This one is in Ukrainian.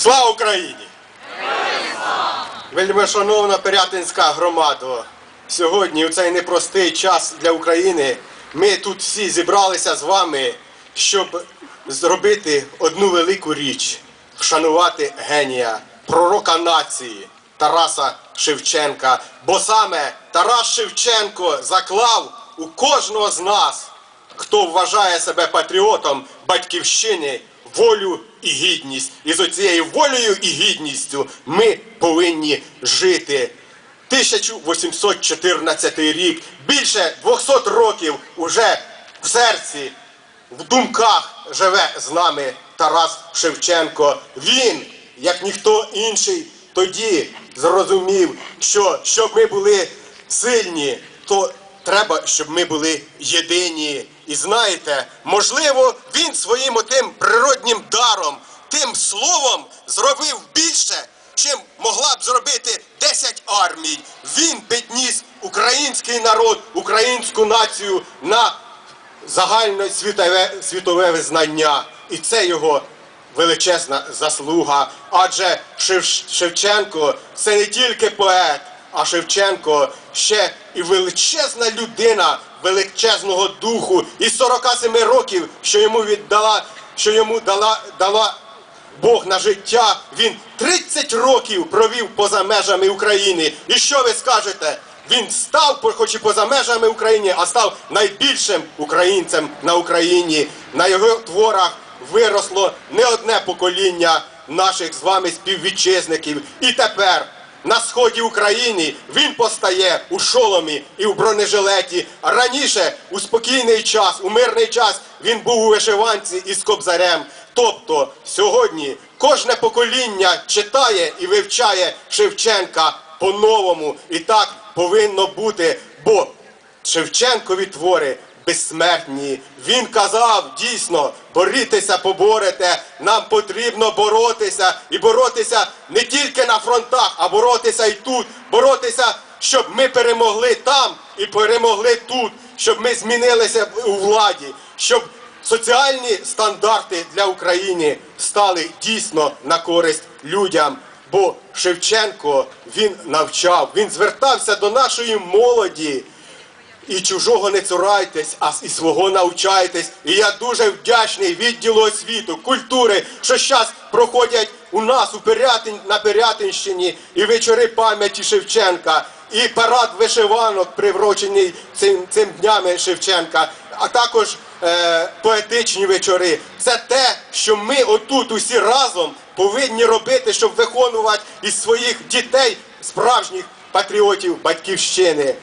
Слава Україні! Вельмишановна Пирятинська громада, сьогодні у цей непростий час для України ми тут всі зібралися з вами, щоб зробити одну велику річ вшанувати генія, пророка нації Тараса Шевченка. Бо саме Тарас Шевченко заклав у кожного з нас, хто вважає себе патріотом батьківщини, волю і гідність. І з оцією волею і гідністю ми повинні жити. 1814 рік, більше 200 років уже в серці, в думках живе з нами Тарас Шевченко. Він, як ніхто інший, тоді зрозумів, що щоб ми були сильні, то треба, щоб ми були єдині. І знаєте, можливо, він своїм отим природнім даром, тим словом зробив більше, чим могла б зробити 10 армій. Він підніс український народ, українську націю на загальне світове, світове визнання. І це його величезна заслуга. Адже Шев- Шевченко це не тільки поет, а Шевченко ще і величезна людина величезного духу. І 47 років, що йому віддала, що йому дала, дала Бог на життя, він 30 років провів поза межами України. І що ви скажете? Він став, хоч і поза межами України, а став найбільшим українцем на Україні. На його творах виросло не одне покоління наших з вами співвітчизників. І тепер на сході України він постає у шоломі і у бронежилеті. Раніше, у спокійний час, у мирний час, він був у вишиванці із кобзарем. Тобто сьогодні кожне покоління читає і вивчає Шевченка по-новому. І так повинно бути, бо Шевченкові твори безсмертні. Він казав дійсно, борітеся, поборете. Нам потрібно боротися і боротися не тільки на фронтах, а боротися і тут. Боротися, щоб ми перемогли там і перемогли тут, щоб ми змінилися у владі, щоб соціальні стандарти для України стали дійсно на користь людям. Бо Шевченко він навчав, він звертався до нашої молоді. І чужого не цурайтесь, а і свого навчайтесь. І я дуже вдячний відділу освіту, культури, що зараз проходять у нас у Пирятин, на Пирятинщині і вечори пам'яті Шевченка, і парад вишиванок, приврочений цим, цим днями Шевченка, а також е, поетичні вечори. Це те, що ми отут усі разом повинні робити, щоб виконувати із своїх дітей справжніх патріотів батьківщини.